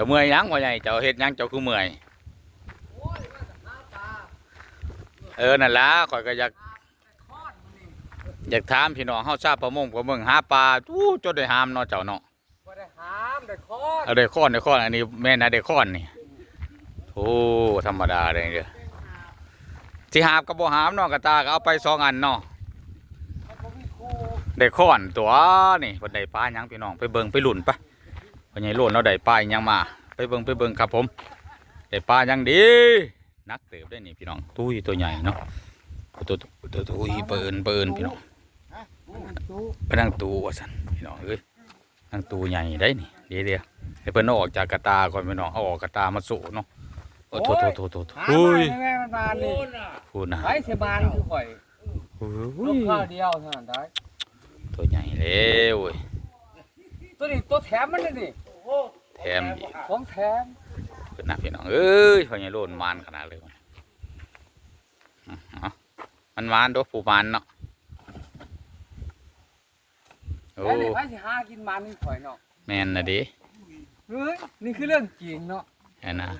จ้าเมื่อยหยังพ่อใหญ่เจ้าเฮ็ดหยังเจ้าคือเมื่อยเออนั่นล่ะข่อยก็อยากอยากถามพี่น้องเฮาทราบประมงประเมืองหาปลาอู้จนได้หามเนาะเจ้าเนาะบ่ได้หามได้คอนเอาได้ค้อนได้ค้อนอันนี้แม่นนะได้ค้อนนี่โอ้ธรรมดาเลยเด้อที่หาบก็บ่หามเนาะกระตาก็เอาไปสองอันเนาะมันบ่มีครูได้ค้อนตัวนี่เพิ่นได้ปลาหยังพี่น้องไปเบิ่งไปลุ้นปะพ่อ ใหญ่โลนเราได้ปลาหยังมา ไปเบิ่งไปเบิ่งครับผมได้ปลาหยังดี นักเติบได้นี่พี่น้องตุ้ยตัวใหญ่เนาะตัวตัวตัวตุ้ยเปินเปินพี่น้องตู้ไปนั่งตูว่าซั่นพี่น้องเอ้ยนั่งตูใหญ่ได้นี่เดี๋ยวเดี๋ยวให้เพิ่นเอาออกจากกระตาก่อนพี่น้องเอาออกกระตามาสู่เนาะโอ้โถโถโถโถโถหาอุ้ยมาแม่มันบานนี่พูดนะไปเสียบานคือข่อยอุ้ลูยกข้าวเดียวเท่านั้นได้ตัวใหญ่แล้วเว้ยตัวนี้ตัวแถมมันเลยนี่ แถมอีกของแถมเพิ่นนะพี่น้องเอ้ยพ่อใหญ่โลนมานขนาดเลยว่ะอืมเอามันมานเด้อผู้มานเนาะโอ้แล้วนี่ไปสิหากินมันนี่ข่อยเนาะแม่นนะดิเฮ้ยนี่คือเรื่องจริงเนาะแม่นนะ